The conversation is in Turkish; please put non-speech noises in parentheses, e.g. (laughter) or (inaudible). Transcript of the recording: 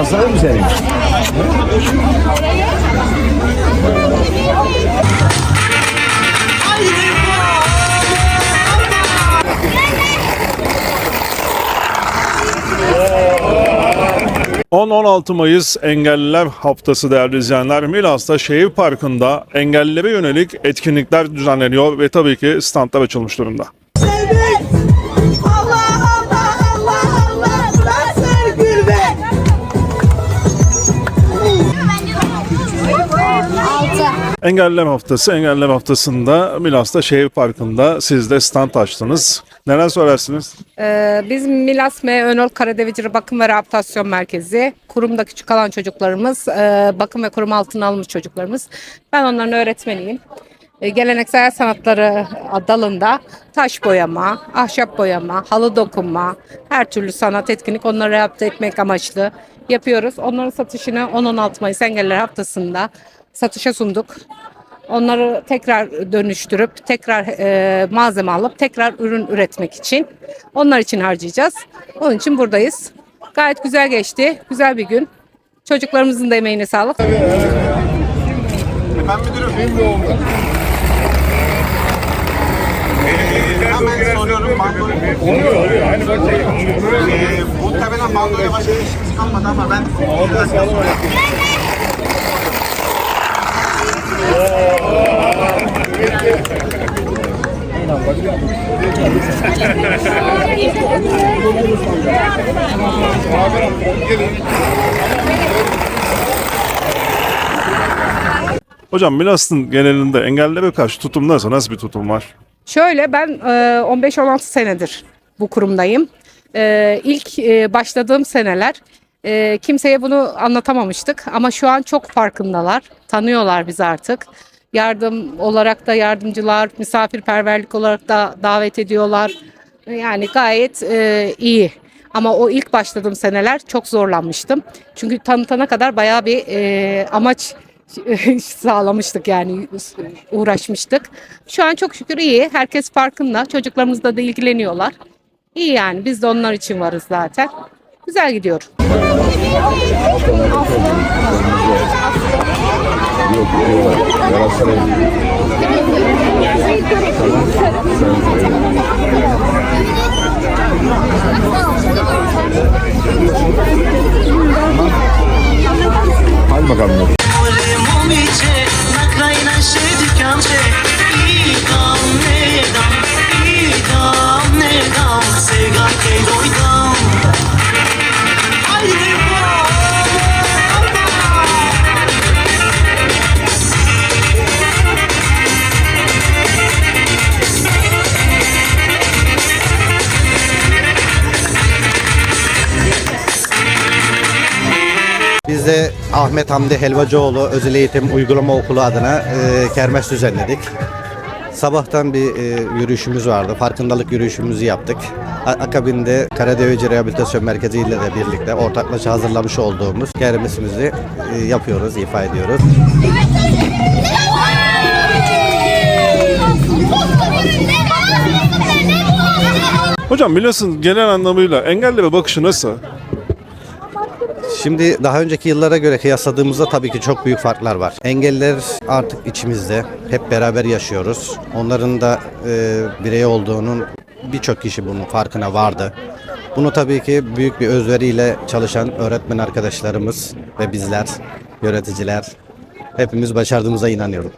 Hastalık mı senin? ...10-16 Mayıs Engelliler Haftası değerli izleyenler. Milas'ta Şehir Parkı'nda engellilere yönelik etkinlikler düzenleniyor ve tabii ki standlar açılmış durumda. Sevmek. Engelliler Haftası, Engelliler Haftası'nda Milas'ta Şehir Parkı'nda siz de stand açtınız. Neler söylersiniz? Ee, Biz Milas M. Önol Karadeviciri Bakım ve Rehabilitasyon Merkezi. Kurumda küçük kalan çocuklarımız, e, bakım ve korum altına alınmış çocuklarımız. Ben onların öğretmeniyim. E, Geleneksel el sanatları dalında taş boyama, ahşap boyama, halı dokunma, her türlü sanat etkinlik onları rehabilite etmek amaçlı yapıyoruz. Onların satışını 10-16 Mayıs Engelliler Haftası'nda satışa sunduk. Onları tekrar dönüştürüp tekrar e, malzeme alıp tekrar ürün üretmek için onlar için harcayacağız. Onun için buradayız. Gayet güzel geçti. Güzel bir gün. Çocuklarımızın da emeğine sağlık. Hemen soruyorum. Oluyor oluyor. Aynı bak ee, Muhtemelen başka işimiz kalmadı ama ben... Hocam Milas'ın genelinde engellilere karşı tutum nasıl? Nasıl bir tutum var? Şöyle ben e, 15-16 senedir bu kurumdayım. E, İlk e, başladığım seneler e, kimseye bunu anlatamamıştık ama şu an çok farkındalar. Tanıyorlar bizi artık. Yardım olarak da yardımcılar, misafirperverlik olarak da davet ediyorlar. Yani gayet e, iyi. Ama o ilk başladığım seneler çok zorlanmıştım. Çünkü tanıtana kadar bayağı bir e, amaç (laughs) sağlamıştık yani uğraşmıştık. Şu an çok şükür iyi. Herkes farkında. Çocuklarımızla da ilgileniyorlar. İyi yani biz de onlar için varız zaten. Güzel gidiyor. Yok diyorlar. Galatasaray Biz de Ahmet Hamdi Helvacıoğlu Özel Eğitim Uygulama Okulu adına e, kermes düzenledik. Sabahtan bir e, yürüyüşümüz vardı. Farkındalık yürüyüşümüzü yaptık. A- akabinde Karadeveci Rehabilitasyon Merkezi ile de birlikte ortaklaşa hazırlamış olduğumuz kermesimizi e, yapıyoruz, ifa ediyoruz. Hocam Milas'ın genel anlamıyla engellilere bakışı nasıl? Şimdi daha önceki yıllara göre kıyasladığımızda tabii ki çok büyük farklar var. Engeller artık içimizde. Hep beraber yaşıyoruz. Onların da e, birey olduğunun birçok kişi bunun farkına vardı. Bunu tabii ki büyük bir özveriyle çalışan öğretmen arkadaşlarımız ve bizler, yöneticiler hepimiz başardığımıza inanıyorum.